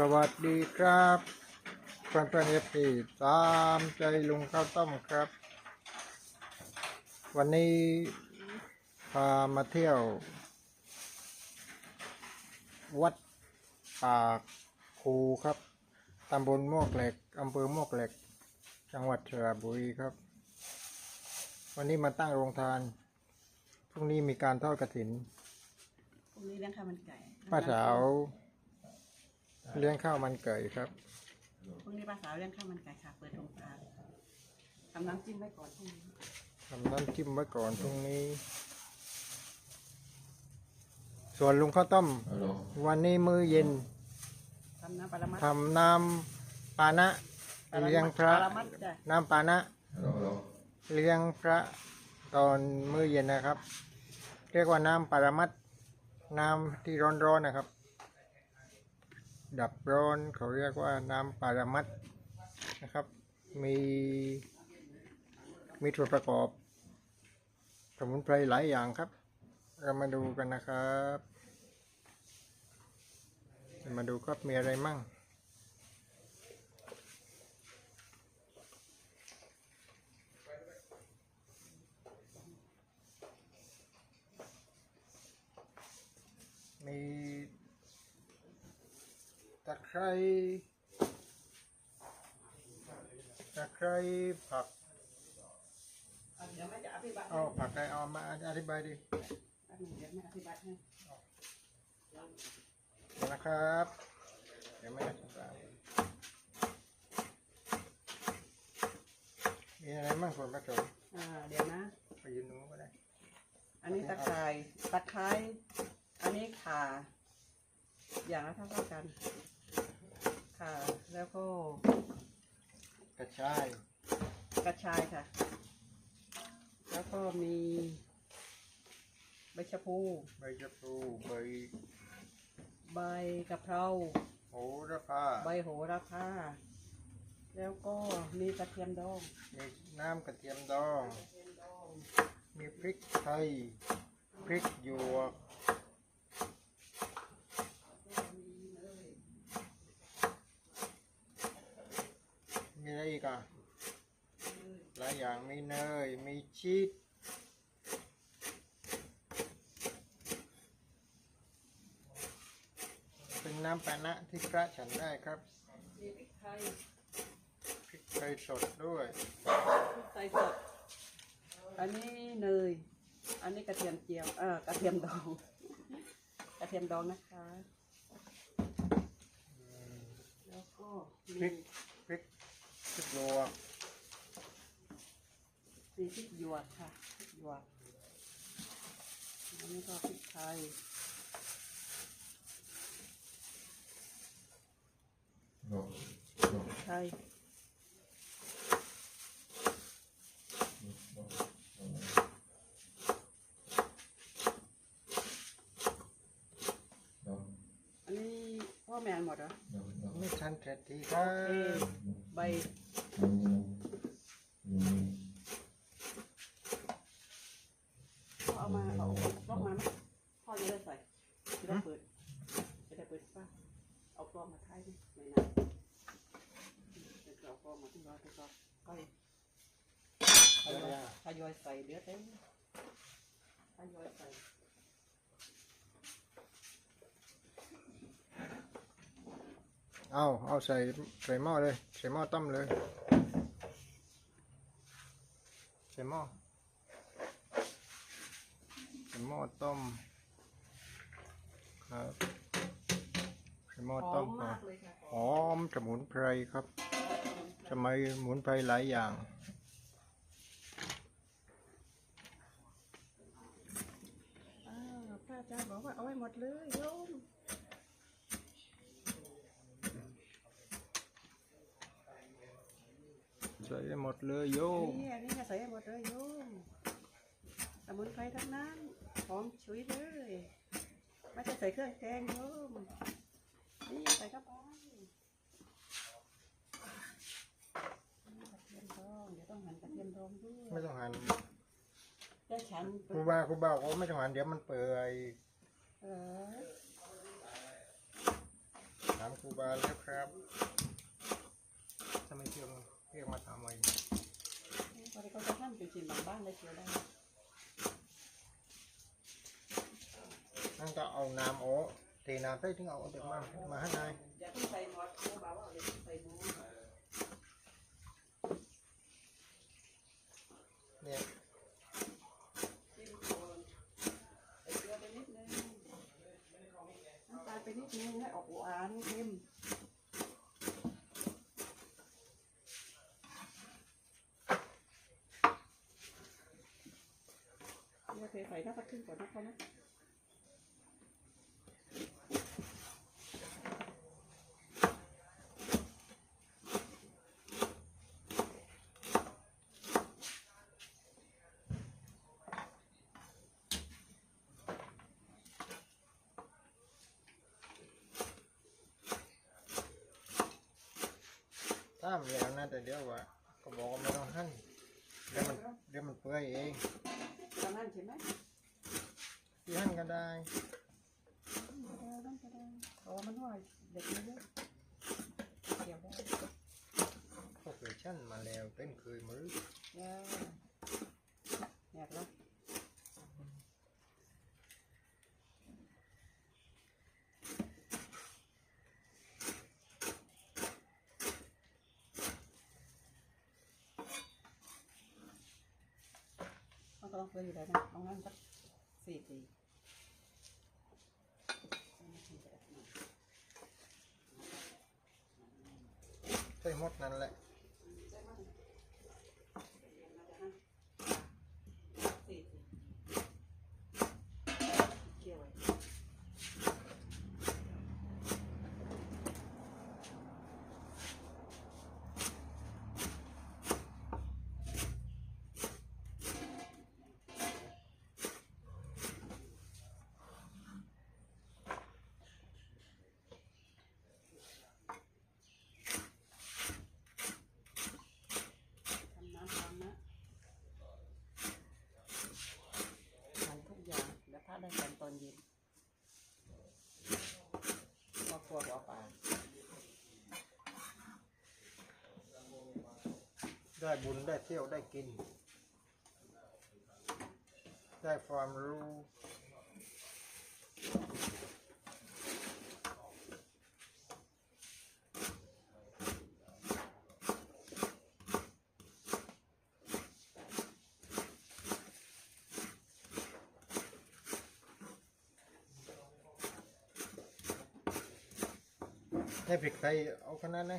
สวัสดีครับเพื่อนเพื่อนเอฟซีตามใจลุงข้าวต้มครับ วันนี้พามาเที่ยว วัดปากคูครับตำบลมวกเหล็กอำเภอมวกเหล็ก จังหวัดสระบุรีครับ วันนี้มาตั้งโรงทานพรุ่งนี้มีการทอดกระถินพรุ่งนี้เลี้ยงข้าวมันไก่ป้าสาว เลี้ยงข้าวมันไก่ครับพรุ่งนี้ป้าสาวเลี้ยงข้าวมันไก่ค่ะ เปิดโรงทานทำน้ำจิ้มไว้ก่อนพรุ่งนี้ทำน้ำจิ้มไว้ก่อนพรุ่งนี้ ส่วนลุงข้าวต้ม Halo. วันนี้มื้อเย็นทำน้ำปลามัดทำน้ำปานะเลี้ยงพระ ปลามัดจ้ะน้ำปานะ Halo, halo. เลี้ยงพระตอนมื้อเย็นนะครับ เรียกว่าน้ำปารามัดน้ำที่ร้อนๆนะครับ ดับร้อนเขาเรียกว่าน้ำปารามัดนะครับ มีมีส่วนประกอบสมุนไพรหลายอย่างครับ เรามาดูกันนะครับมาดูครับมีอะไรมั่งมี ตะไคร้ตะไคร้ผักเอาเดี๋ยวแม่จะอธิบายให้เอาผักอะไรเอามาอธิบายดิแป๊บนึงเดี๋ยวแม่อธิบายให้นะครับเดี๋ยวไม่อธิบายมีอะไรบ้างส่วนผสมอ่าเดี๋ยวนะ ไปยืนตรงนู้นก็ได้อันนี้ตะไคร้ตะไคร้อันนี้ข่าอย่างละเท่าๆกัน ข่าแล้วก็กระชาย กระชายค่ะ แล้วก็มีใบชะพูใบชะพลูใบใบกะเพราโหระพาใบโหระพาแล้วก็มีกระเทียมดองมีน้ำกระเทียมดอง มีพริกไทย พริกหยวก มีอะไรอีกอะหลายอย่างมีเนย มีชีสเป็นน้ำปานะที่พระฉันได้ครับมีพริกไทยพริกไทยสดด้วย พริกไทยสด อันนี้เนย อันนี้กระเทียมเจียว เออกระเทียมดอง กระเทียมดองนะคะ แล้วก็พริมีก พริกพริกหยวกมีพริกหยวกค่ะพริกหยวกอันนี้ก็พริกไทย Halo. Halo. ไทย Halo. อันนี้พ่อแมนหมดเหรอ Halo. ไม่ทันเสร็จทีครับเอ๊ะ ใบพ่อเอามาเอากล้องมาไหมพ่อจะได้ใส่จะได้เปิดจะได้เปิดป้าเอากล้องมาถ่ายดิไม่นานเดี๋ยวเอากล้องมาที่ร้านที่ร้านก็ทยอยทยอยใส่เดี๋ยวเต็มทยอยใส่ เอา เอาใส่ใส่หม้อเลย ใส่หม้อต้มเลย ใส่หม้อ ใส่หม้อต้ม ครับ ใส่หม้อหอต้มมก่อมานกเลยค่ะหอมสมุนไพรครับสมัยสมุนไพรหลายอย่าง อ้าวพระอาจารย์บอกว่าเอาไว้หมดเลยโยม ใส่ หมดเลยโยมนี่อันนี้ใส่ให้หมดเลยโยมสมุนไพรทั้งนั้นหอมฉุยเลยไม่ใช่ใส่เครื่องแกงโยมนี่ใส่เข้าไปนี่กระเทียมดองเดี๋ยวต้องหั่นกระเทียมดองด้วยไม่ต้องหั่นได้ฉันครูบาครูบาบอกว่าไม่ต้องหั่นเดี๋ยวมันเปื่อยเออถามครูรูบาแล้วครับทำไมเที่ยวเรียกมาถามไว้ตอนนี้เขาจะทำเป็นชิ้นบางๆเลยเชียวได้นั่นก็เอาน้ำโอ้เทน้ำใส่ถึงเอาเด็กมามาให้นายอย่าเพิ่งใส่หมอดเบาเอาเดี๋ยวใส่หมูเนี่ยจิ้มไปนิดนึงน้ำตาลไปนิดนึงให้ออกหวานเค็ม เดี๋ยวเทใส่น้ำตาลขึ้นก่อนนะคะนะตามอย่างนั้นแต่เดี๋ยวว่าก็บอกว่าไม่ต้องหั่นเดี๋ยวมันเดี๋ยวมันเปื่อยเอง ตอนนั้นใช่ไหมที่หั่นก็ได้ได้ได้ได้เพราะว่ามันว่าเด็กมันเยอะเกี่ยวได้ก็เคยชั่นมาแล้วเป็นเคยมือ Yeah. Yeah, bro. มันก็ต้อง เฟืออยู่แล้วนะเอางั้นสักสี่ปีใส่หมดนั่นแหละ สี่ปีเกี่ยวไว้ ทำน้ำทำนะทำทุกอย่างเดี๋ยวพระได้กันตอนเย็นก็กลัวหัวป่า ได้บุญได้เที่ยวได้กิน ได้ความรู้ ได้พริกไทยเอาขนาดไหน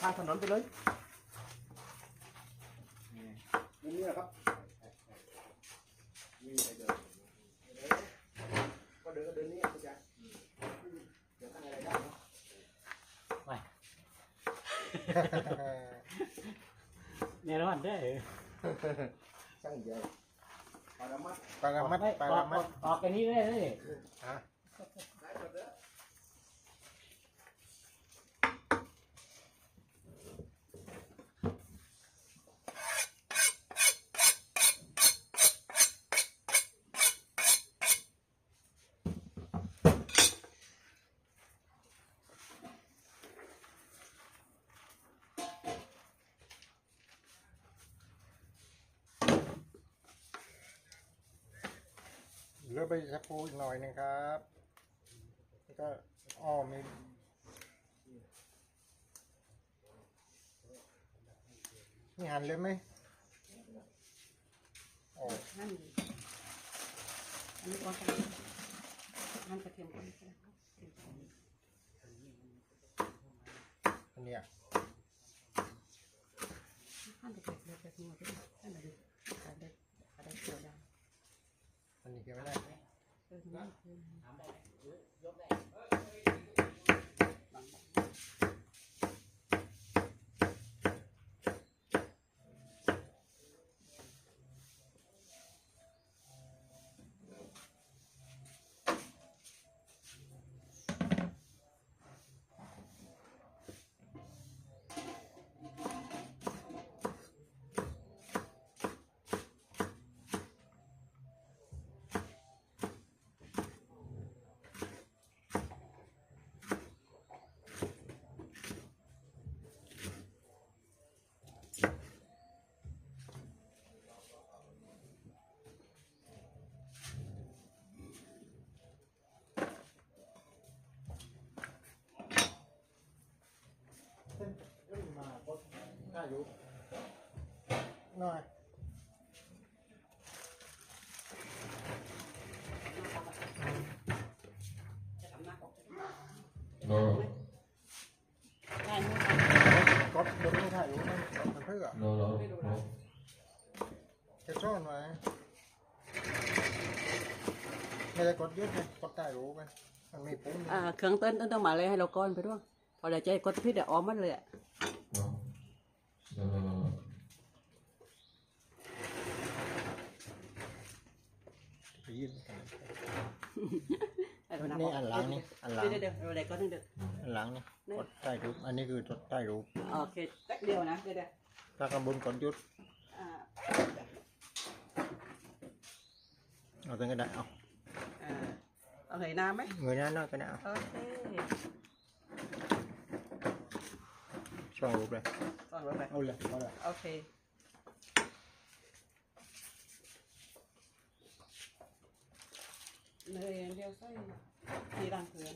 ทางถนนไปเลยนี่นี่แหละครับนี่ไปเดินก็เดินก็เดินนี่คุณยายเดี๋ยวตั้งอะไรได้เนาะไปเนี่แน่นอนได้ช่างเยอะปลารามัดปลารามัดปลารามัดออกแค่นี้ได้เลยฮะ เหลือไปสะปูอีกหน่อยหนึงครับแล้วก็อ้อมีนี่หั่นเลยไหมโอ้นั่นอันนี้ก่อนนั่นกระเทียมก่อนอันเนี้ยหั่นจะเก็บเลยแบบนี้หมดเลยนั่นแหละดิอะไรอะไรเกี่ยวได้อันนี้เก็บไม่ได้ เออนี่ คือมาพดได้อยู่หน่อยจะทำหน้าออก No, ได้ไหมกดเดี๋ยวไม่ถ่ายอยู่มันมันเพื่อ no, no, no. จะซ่อนไว้ไม่ได้กดยึดเลยกดใต้รู้ไปมันมีปุ่มอ่าเครื่องเต้นเต้นต้องมาเลยให้เราก้อนไปด้วย พอเราใจกดพิษเดี๋ยวออมมันเลยอะ No. No, no, no, no. ไปยืนกันนี่นี่อันหลังนี่อันหลังเดี๋ยวเดี๋ยวเราได้ก้อนนึงเดี๋ยวอันหลังนี่กดใต้รูปอันนี้คือกดใต้รูปโอเคแป๊บเดียวนะเดี๋ยวเดี๋ยวถ้ากำบุญกดยุดอ่าเอาตัวก็ได้เอาอ่าเอาเหยน้ำไหมเงยหน้าน้อยก็ได้เอาโอเค ช่องรูปเลยก่อนรถไปเอาเลยเอาเลย โอเคเลยเดียวใส่ทีรังเพื่อน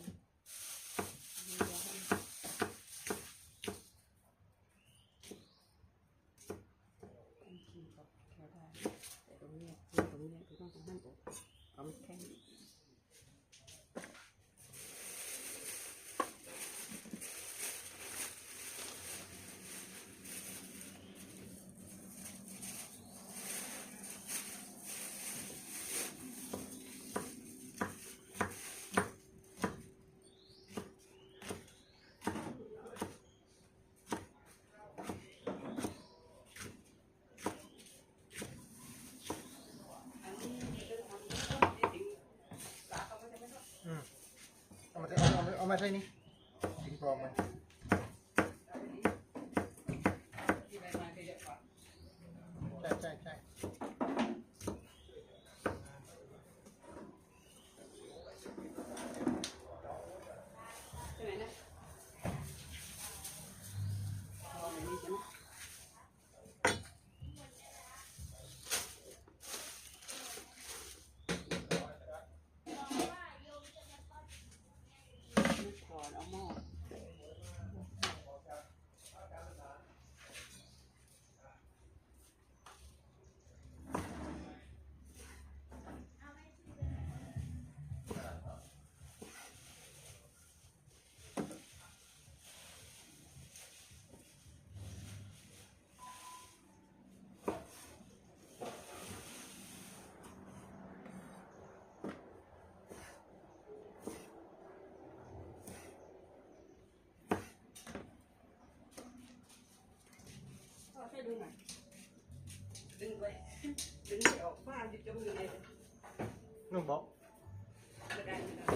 แต่ตรงนี้ตรงนี้คือต้องตรงนั้นอกเอามันแข็ง เอามาใส่ เอามาเอามาใส่นี่ดินปลอมมันใช่ใช่ใช่ ใช่ไหมนะเอาในนี้ใช่ไหมก่อนเอาหม้อ ดูหน่อยดึงไปดึงไปออกฟ้าอยู่จมูกเลยนุ่มบอกไม่ได้ไม่ได้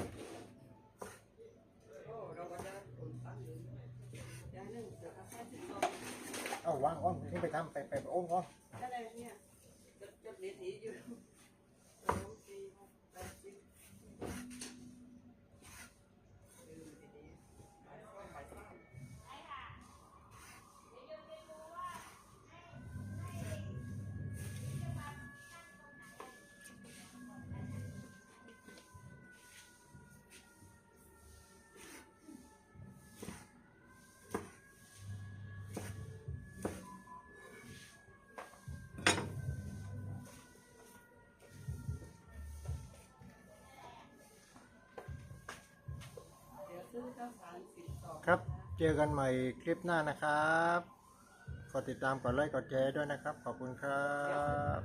โอ้เราก็จะอุ่นตั้งอยู่ยาหนึ่งเดี๋ยวเอาแค่สิบสองเอาวางอ้อมนี่ไปทำไปไปไปโอ้มอ้อมได้เลยเนี่ยจะจะเดีทีอยู่ ครับ เจอกันใหม่คลิปหน้านะครับ กดติดตาม กดไลค์ กดแชร์ด้วยนะครับ ขอบคุณครับ